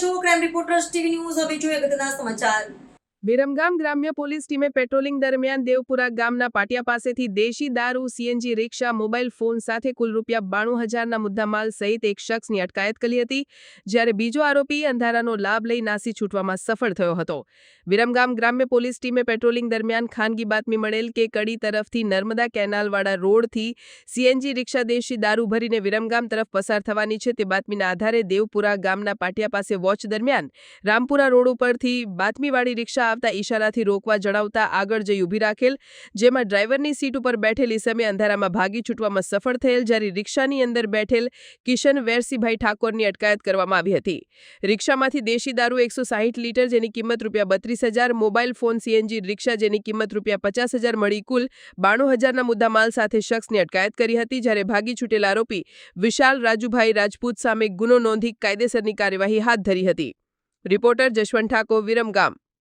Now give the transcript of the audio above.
છો crime reporters TV news હવે જોઈએ અગત્યના સમાચાર. વિરમગામ ગ્રામ્ય પોલીસ ટીમે પેટ્રોલિંગ દરમિયાન દેવપુરા ગામના પાટિયા પાસેથી દેશી દારૂ, સીએનજી, રિક્ષા, મોબાઈલ ફોન સાથે કુલ રૂપિયા બાણું હજારના મુદ્દામાલ સહિત એક શખ્સની અટકાયત કરી હતી, જ્યારે બીજો આરોપી અંધારાનો લાભ લઈ નાસી છૂટવામાં સફળ થયો હતો. વિરમગામ ગ્રામ્ય પોલીસ ટીમે પેટ્રોલિંગ દરમિયાન ખાનગી બાતમી મળેલ કે કડી તરફથી નર્મદા કેનાલવાળા રોડથી સીએનજી, રિક્ષા, દેશી દારૂ ભરીને વિરમગામ તરફ પસાર થવાની છે તે બાતમીના આધારે દેવપુરા ગામના પાટિયા પાસે વોચ દરમિયાન રામપુરા રોડ ઉપરથી બાતમીવાળી રિક્ષા આવતા ઈશારાથી રોકવા જણાવતા આગળ જઈ ઊભી રાખેલ, જેમાં ડ્રાઈવરની સીટ ઉપર બેઠેલી સમયે અંધારામાં ભાગી છૂટવામાં સફળ થયેલ જ્યારે રિક્ષાની અંદર બેઠેલ કિશન વેરસીભાઈ ઠાકોરની અટકાયત કરવામાં આવી હતી. રિક્ષામાંથી દેશી દારૂ એકસો લીટર જેની કિંમત રૂપિયા બત્રીસ હજાર, મોબાઈલ ફોન સીએનજી રિક્ષા જેની કિંમત રૂપિયા પચાસ મળી કુલ બાણું હજારના મુદ્દામાલ સાથે શખ્સની અટકાયત કરી હતી, જ્યારે ભાગી છૂટેલ આરોપી વિશાલ રાજુભાઈ રાજપૂત સામે ગુનો નોંધી કાયદેસરની કાર્યવાહી હાથ ધરી હતી. રિપોર્ટર જશવંત ઠાકોર, વિરમગામ.